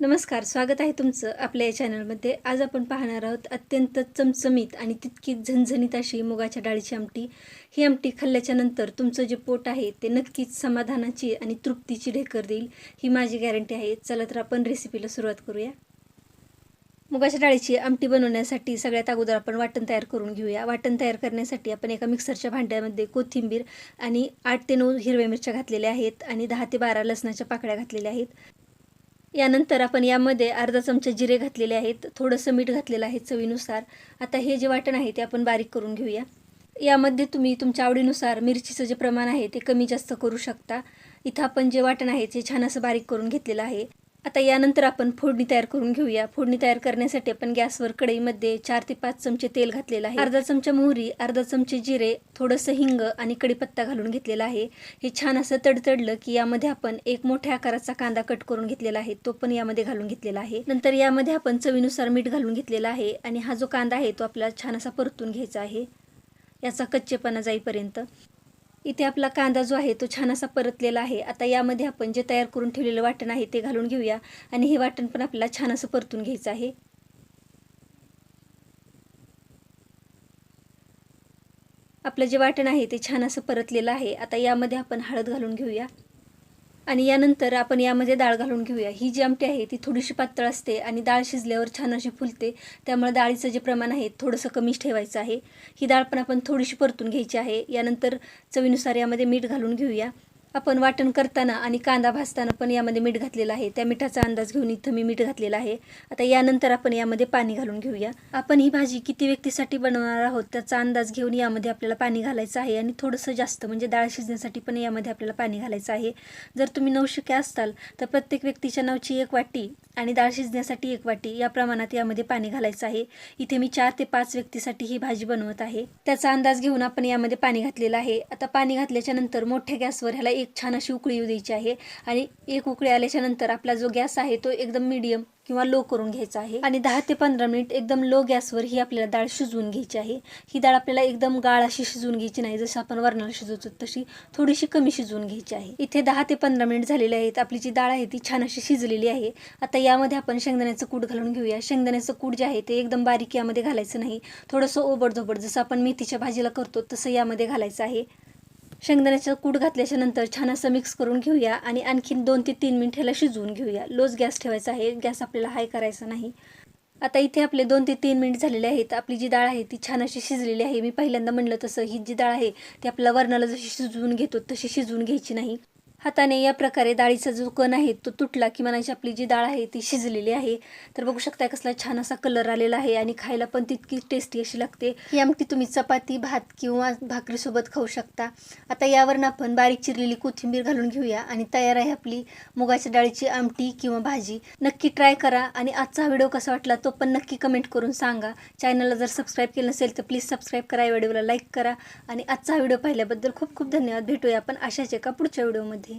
नमस्कार स्वागत आहे तुमचं आपल्या या चॅनलमध्ये. आज आपण पाहणार आहोत अत्यंत चमचमीत आणि तितकीच झणझणीत अशी मुगाच्या डाळीची आमटी. ही आमटी खाल्ल्याच्या नंतर तुमचं जे पोट आहे ते नक्कीच समाधानाची आणि तृप्तीची ढेकर देईल ही माझी गॅरंटी आहे. चला तर आपण रेसिपीला सुरुवात करूया. मुगाच्या डाळीची आमटी बनवण्यासाठी सगळ्यात अगोदर आपण वाटण तयार करून घेऊया. वाटण तयार करण्यासाठी आपण एका मिक्सरच्या भांड्यामध्ये कोथिंबीर आणि आठ ते नऊ हिरव्या मिरच्या घातलेल्या आहेत आणि दहा ते बारा लसणाच्या पाकळ्या घातलेल्या आहेत. यानंतर आपण यामध्ये अर्धा चमचा जिरे घातलेले आहेत थोडंसं मीठ घातलेलं आहे चवीनुसार. आता हे जे वाटण आहे ते आपण बारीक करून घेऊया. यामध्ये तुम्ही तुमच्या आवडीनुसार मिरचीचं जे प्रमाण आहे ते कमी जास्त करू शकता. इथं आपण जे वाटण आहे ते छान असं बारीक करून घेतलेलं आहे. आता यानंतर आपण फोडणी तयार करून घेऊया. फोडणी तयार करण्यासाठी आपण गॅसवर कढईमध्ये चार ते पाच चमचे तेल घातलेलं आहे. अर्धा चमचा मोहरी अर्धा चमचे जिरे थोडंसं हिंग आणि कढीपत्ता घालून घेतलेला आहे. हे छान असं तडतडलं की यामध्ये आपण एक मोठ्या आकाराचा कांदा कट करून घेतलेला आहे. तो पण यामध्ये घालून घेतलेला आहे. नंतर यामध्ये आपण चवीनुसार मीठ घालून घेतलेला आहे आणि हा जो कांदा आहे तो आपल्याला छान असा परतून घ्यायचा आहे. याचा कच्चेपणा जाईपर्यंत. इथे आपला कांदा जो आहे तो छान असा परतलेला आहे. आता यामध्ये आपण जे तयार करून ठेवलेलं वाटण आहे ते घालून घेऊया आणि हे वाटण पण आपल्याला छान असं परतून घ्यायचं आहे. आपलं जे वाटण आहे ते छान असं परतलेलं आहे. आता यामध्ये आपण हळद घालून घेऊया. आणि यानंतर आपण यामध्ये डाळ घालून घेऊया. ही जी आमटी आहे ती थोडीशी पातळ असते आणि डाळ शिजल्यावर छान अशी फुलते. त्यामुळे डाळीचं जे प्रमाण आहे थोडंसं कमीच ठेवायचं आहे. ही डाळ पण आपण थोडीशी परतून घ्यायची आहे. यानंतर चवीनुसार यामध्ये मीठ घालून घेऊया. आपण वाटण करताना आणि कांदा भाजताना पण यामध्ये मीठ घातलेलं आहे. त्या मिठाचा अंदाज घेऊन इथं मी मीठ घातलेलं आहे. आता यानंतर आपण यामध्ये पाणी घालून घेऊया. आपण ही भाजी किती व्यक्तीसाठी बनवणार आहोत त्याचा अंदाज घेऊन यामध्ये आपल्याला पाणी घालायचं आहे आणि थोडंसं जास्त म्हणजे डाळ शिजण्यासाठी पण यामध्ये आपल्याला पाणी घालायचं आहे. जर तुम्ही नवशिके असताल तर प्रत्येक व्यक्तीच्या नावची एक वाटी आणि डाळ शिजण्यासाठी एक वाटी या प्रमाणात यामध्ये पाणी घालायचं आहे. इथे मी चार ते पाच व्यक्तीसाठी ही भाजी बनवत आहे. त्याचा अंदाज घेऊन आपण यामध्ये पाणी घातलेलं आहे. आता पाणी घातल्याच्या नंतर मोठ्या गॅसवर ह्याला एक छान अशी उकळी येऊ द्यायची आहे. आणि एक उकळी आल्याच्यानंतर आपला जो गॅस आहे तो एकदम मीडियम किंवा लो करून घ्यायचा आहे. आणि दहा ते पंधरा मिनिट एकदम लो गॅसवर ही आपल्याला डाळ शिजवून घ्यायची आहे. ही डाळ आपल्याला एकदम गाळ अशी शिजवून घ्यायची नाही. जसं आपण वरणाला शिजवतो तशी थोडीशी कमी शिजवून घ्यायची आहे. इथे दहा ते पंधरा मिनिट झालेले आहेत. आपली जी डाळ आहे ती छान अशी शिजलेली आहे. आता यामध्ये आपण शेंगदाण्याचं कूट घालून घेऊया. शेंगदाण्याचं कूट जे आहे ते एकदम बारीक यामध्ये घालायचं नाही. थोडंसं ओबडधोबड जसं आपण मेथीच्या भाजीला करतो तसं यामध्ये घालायचं आहे. शेंगदाण्याचं कूट घातल्याच्या नंतर छान असं मिक्स करून घेऊया आणि आणखीन दोन ते तीन मिनिट ह्याला शिजवून घेऊया. लोच गॅस ठेवायचा आहे. गॅस आपल्याला हाय करायचा नाही. आता इथे आपले दोन ते तीन मिनिट झालेले आहेत. आपली जी डाळ आहे ती छान अशी शिजलेली आहे. मी पहिल्यांदा म्हणलं तसं ही जी डाळ आहे ती आपल्याला वरणाला जशी शिजवून घेतो तशी शिजवून घ्यायची नाही. हाताने या प्रकारे डाळीचा जो कण आहे तो तुटला की म्हणायची आपली जी डाळ आहे ती शिजलेली आहे. तर बघू शकता कसला छान असा कलर आलेला आहे आणि खायला पण तितकी टेस्टी अशी लागते. ही आमटी तुम्ही चपाती भात किंवा भाकरीसोबत खाऊ शकता. आता यावरून आपण बारीक चिरलेली कोथिंबीर घालून घेऊया आणि तयार आहे आपली मुगाच्या डाळीची आमटी किंवा भाजी. नक्की ट्राय करा आणि आजचा व्हिडिओ कसा वाटला तो पण नक्की कमेंट करून सांगा. चॅनलला जर सबस्क्राईब केलं नसेल तर प्लीज सबस्क्राईब करा या व्हिडिओला लाईक करा. आणि आजचा व्हिडिओ पाहिल्याबद्दल खूप खूप धन्यवाद. भेटूया आपण अशाच एका पुढच्या व्हिडिओमध्ये